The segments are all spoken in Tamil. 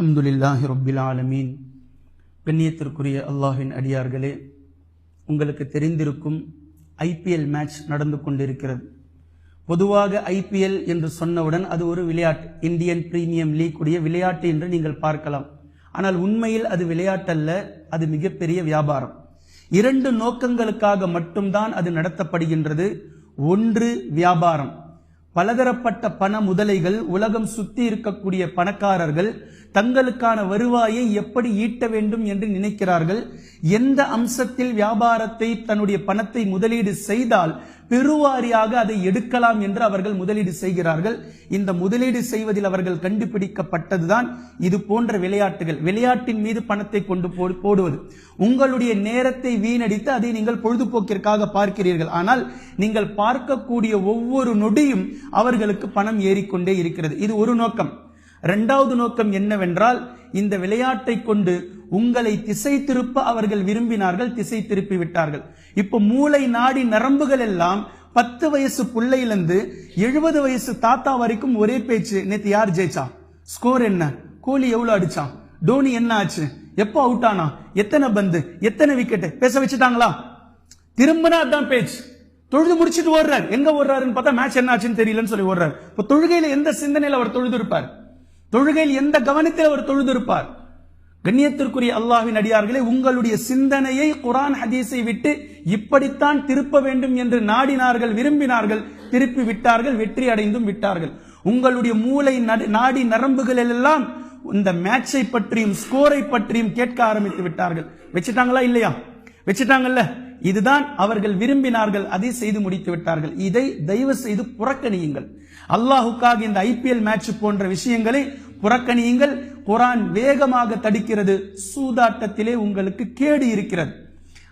அஹமதுல்லாஹி ரப்பில் ஆலமீன். கண்ணியத்திற்குரிய அல்லாஹின் அடியார்களே உங்களுக்கு தெரிந்திருக்கும் ஐபிஎல் மேட்ச் நடந்து கொண்டிருக்கிறது. பொதுவாக ஐபிஎல் என்று சொன்னவுடன் அது ஒரு விளையாட்டு. இந்தியன் பிரீமியம் லீக் உடைய விளையாட்டு என்று நீங்கள் பார்க்கலாம். ஆனால் உண்மையில் அது விளையாட்டல்ல அது மிகப்பெரிய வியாபாரம். இரண்டு நோக்கங்களுக்காக மட்டும்தான் அது நடத்தப்படுகின்றது. ஒன்று வியாபாரம். பலதரப்பட்ட பண முதலைகள் உலகம் சுத்தி இருக்கக்கூடிய பணக்காரர்கள் தங்களுக்கான வருவாயை எப்படி ஈட்ட வேண்டும் என்று நினைக்கிறார்கள்? எந்த அம்சத்தில் வியாபாரத்தை தன்னுடைய பணத்தை முதலீடு செய்தால் பெருவாரியாக அதை எடுக்கலாம் என்று அவர்கள் முதலீடு செய்கிறார்கள். இந்த முதலீடு செய்வதில் அவர்கள் கண்டுபிடிக்கப்பட்டதுதான் இது போன்ற விளையாட்டுகள். விளையாட்டின் மீது பணத்தை கொண்டு போ- போடுவது. உங்களுடைய நேரத்தை வீணடித்து அதை நீங்கள் பொழுதுபோக்கிற்காக பார்க்கிறீர்கள். ஆனால் நீங்கள் பார்க்கக்கூடிய ஒவ்வொரு நொடியும் அவர்களுக்கு பணம் ஏறிக்கொண்டே இருக்கிறது. இது ஒரு நோக்கம். இரண்டாவது நோக்கம் என்னவென்றால் இந்த விளையாட்டை கொண்டு உங்களை திசை திருப்ப அவர்கள் விரும்பினார்கள் திசை திருப்பி விட்டார்கள். இப்போ மூளை நாடி நரம்புகள் எல்லாம் பத்து வயசு புள்ளையிலிருந்து எழுபது வயசு தாத்தா வரைக்கும் ஒரே பேச்சு நேற்று யார் ஜெயிச்சா? ஸ்கோர் என்ன? கோலி எவ்வளோ அடிச்சான் டோனி என்ன ஆச்சு? எப்போ அவுட் ஆனா? எத்தனை பந்து? எத்தனை விக்கெட் பேச வச்சுட்டாங்களா? திரும்பினா அதான் பேச்சு. தொழுது முடிச்சிட்டு ஓடுறாரு. எங்க ஓடுறாருன்னு பார்த்தா மேட்ச் என்ன ஆச்சுன்னு தெரியலன்னு சொல்லி ஓடுறாரு. இப்போ தொழுகையில எந்த சிந்தனையில அவர் தொழுது இருப்பார்? தொழுகையில் எந்த கவனத்தில் அவர் தொழுது இருப்பார்? கண்ணியத்திற்குரிய அல்லாஹ்வின் அடியார்களே உங்களுடைய சிந்தனையை குரான் ஹதீஸை விட்டு இப்படித்தான் திருப்ப வேண்டும் என்று நாடினார்கள் விரும்பினார்கள் திருப்பி விட்டார்கள் வெற்றி அடைந்தும் விட்டார்கள். உங்களுடைய மூளை நடு- நாடி நரம்புகள் எல்லாம் இந்த மேட்சை பற்றியும் ஸ்கோரை பற்றியும் கேட்க ஆரம்பித்து விட்டார்கள். வச்சுட்டாங்களா இல்லையா? வச்சுட்டாங்கல்ல? இதுதான் அவர்கள் விரும்பினார்கள் அதை செய்து முடித்து விட்டார்கள். இதை தயவு செய்து புறக்கணியுங்கள். அல்லாஹுக்காக இந்த ஐபிஎல் மேட்ச் போன்ற விஷயங்களை புறக்கணியுங்கள். குரான் வேகமாக தடுக்கிறது. சூதாட்டத்திலே உங்களுக்கு கேடு இருக்கிறது.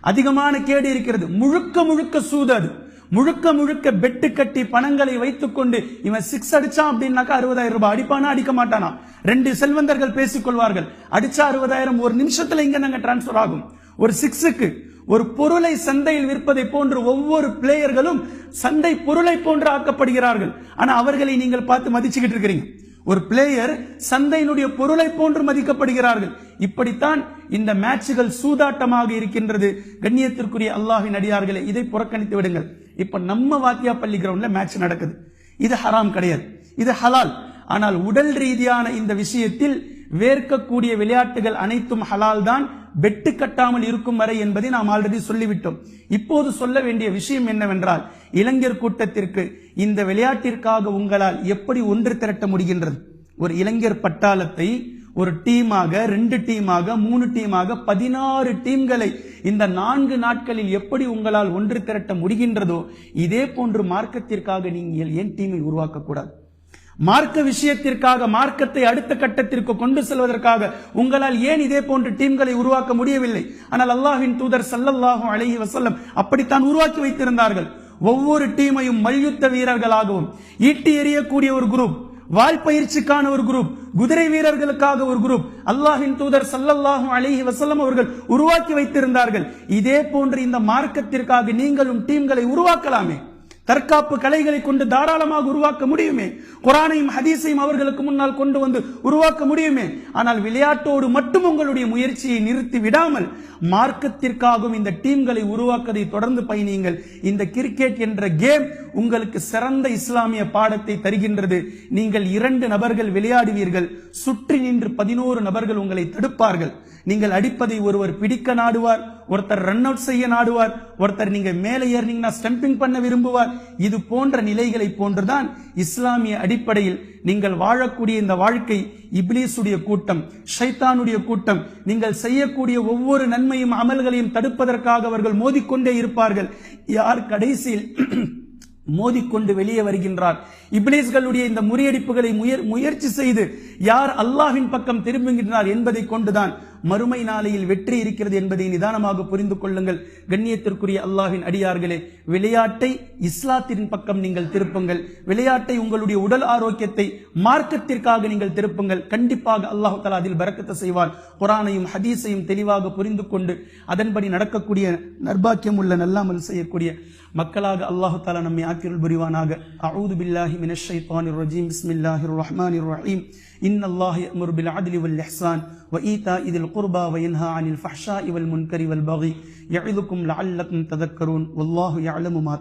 அதிகமான கேடு இருக்கிறது. முழுக்க முழுக்க சூதாடு முழுக்க முழுக்க பெட்டு கட்டி பணங்களை வைத்துக்கொண்டு இவன் சிக்ஸ் அடிச்சான் அப்படின்னாக்கா அறுபதாயிரம் ரூபாய். அடிப்பானா? அடிக்க மாட்டானா? ரெண்டு செல்வந்தர்கள் பேசிக் கொள்வார்கள் அடிச்சா அறுபதாயிரம் ஒரு நிமிஷத்துல இங்க நாங்க டிரான்ஸ்பர் ஆகும். ஒரு சிக்ஸுக்கு ஒரு பொருளை சந்தையில் விற்பதை போன்று ஒவ்வொரு பிளேயர்களும் சந்தை பொருளை போன்று ஆக்கப்படுகிறார்கள். ஆனா அவர்களை நீங்கள் பார்த்து மதிச்சுக்கிட்டு இருக்கிறீங்க. ஒரு பிளேயர் சந்தையினுடைய பொருளை போன்று மதிக்கப்படுகிறார்கள். இப்படித்தான் இந்த மேட்சுகள் சூதாட்டமாக இருக்கின்றது. கண்ணியத்திற்குரிய அல்லாஹின் அடியார்களே இதை புறக்கணித்து விடுங்கள். இப்ப நம்ம வாத்தியா பள்ளி கிரவுண்ட்ல மேட்ச் நடக்குது. இது ஹராம் கிடையாது. இது ஹலால் ஆனால் உடல் ரீதியான இந்த விஷயத்தில் வேர்க்கக்கூடிய விளையாட்டுகள் அனைத்தும் ஹலால் தான் வெட்டு கட்டாமல் இருக்கும் வரை என்பதை நாம் ஆல்ரெடி சொல்லிவிட்டோம். இப்போது சொல்ல வேண்டிய விஷயம் என்னவென்றால் இளைஞர் கூட்டத்திற்கு இந்த விளையாட்டிற்காக உங்களால் எப்படி ஒன்று திரட்ட முடிகின்றது? ஒரு இளைஞர் பட்டாளத்தை ஒரு டீமாக ரெண்டு டீமாக மூணு டீமாக பதினாறு டீம்களை இந்த நான்கு நாட்களில் எப்படி உங்களால் ஒன்று திரட்ட முடிகின்றதோ இதே போன்று மார்க்கத்திற்காக நீங்கள் ஏன் டீமை உருவாக்க கூடாது மார்க்க விஷயத்திற்காக மார்க்கத்தை அடுத்த கட்டத்திற்கு கொண்டு செல்வதற்காக உங்களால் ஏன் இதே போன்று டீம்களை உருவாக்க முடியவில்லை? ஆனால் அல்லாஹின் தூதர் சல்லல்லாஹும் அழகி வசல்லம் அப்படித்தான் உருவாக்கி வைத்திருந்தார்கள். ஒவ்வொரு டீமையும் மல்யுத்த வீரர்களாகவும் ஈட்டி எறியக்கூடிய ஒரு குரூப் வால் பயிற்சிக்கான ஒரு குரூப் குதிரை வீரர்களுக்காக ஒரு குரூப் அல்லாஹின் தூதர் சல்லல்லாஹும் அலிஹி வசல்லம் அவர்கள் உருவாக்கி வைத்திருந்தார்கள். இதே போன்று இந்த மார்க்கத்திற்காக நீங்களும் டீம்களை உருவாக்கலாமே. தற்காப்பு கலைகளை கொண்டு தாராளமாக உருவாக்க முடியுமே? குரானையும் ஹதீஸையும் அவர்களுக்கு முன்னால் கொண்டு வந்து உருவாக்க முடியுமே? ஆனால் விளையாட்டோடு மட்டும் உங்களுடைய முயற்சியை நிறுத்தி விடாமல் மார்க்கத்திற்காகவும் இந்த டீம்களை உருவாக்கதை தொடர்ந்து பயணியுங்கள். இந்த கிரிக்கெட் என்ற கேம் உங்களுக்கு சிறந்த இஸ்லாமிய பாடத்தை தருகின்றது. நீங்கள் இரண்டு நபர்கள் விளையாடுவீர்கள். சுற்றி நின்று பதினோரு நபர்கள் உங்களை தடுப்பார்கள். நீங்கள் அடிப்பதை ஒருவர் பிடிக்க நாடுவார். ஒருத்தர் ரன் அவுட் செய்ய நாடுவார் ஒருத்தர் நீங்க மேலே ஏறினீங்கன்னா ஸ்டம்பிங் பண்ண விரும்புவார். இது போன்ற நிலைகளை போன்றுதான் இஸ்லாமிய அடிப்படையில் நீங்கள் வாழக்கூடிய இந்த வாழ்க்கை இப்லீசுடைய கூட்டம் ஷைத்தானுடைய கூட்டம். நீங்கள் செய்யக்கூடிய ஒவ்வொரு நன்மையும் அமல்களையும் தடுப்பதற்காக அவர்கள் மோதிக்கொண்டே இருப்பார்கள். யார் கடைசியில் மோதிக்கொண்டு வெளியே வருகின்றார்? இப்ளீஸ்களுடைய இந்த முறியடிப்புகளை முயற்சி செய்து யார் அல்லாஹின் பக்கம் திரும்புகின்றார் என்பதை கொண்டுதான் மறுமை நாளையில் வெற்றி இருக்கிறது என்பதை நிதானமாக புரிந்து கொள்ளுங்கள். கண்ணியத்திற்குரிய அல்லாஹின் அடியார்களே விளையாட்டை இஸ்லாத்தின் பக்கம் நீங்கள் திருப்புங்கள். விளையாட்டை உங்களுடைய உடல் ஆரோக்கியத்தை மார்க்கத்திற்காக நீங்கள் திருப்புங்கள். கண்டிப்பாக அல்லாஹ் தஆலா அதில் பறக்கத்தை செய்வார் குரானையும் ஹதீஸையும் தெளிவாக புரிந்து கொண்டு அதன்படி நடக்கக்கூடிய நர்பாக்கியம் உள்ள நல்லாமல் செய்யக்கூடிய மக்களாக அல்லாஹு தாலா நம்மை ஆக்கிருள் புரிவானாக அஊது பில்லாஹி மினஷ் ஷைத்தானிர் ரஜீம் பிஸ்மில்லாஹிர் ரஹ்மானிர் ரஹீம் இன் அல்லாஹ் யஅமுரு பில் அத்லி வல் இஹ்சான் வ ஈதாஇ தில் குர்பா வ யன்ஹா அனில் ஃபஹ்ஷாஇ வல் முன்கரி வல் பகி யஇதுக்கும் லஅல்லக்கும் ததக்கரூன் வல்லாஹு யஅலமு மா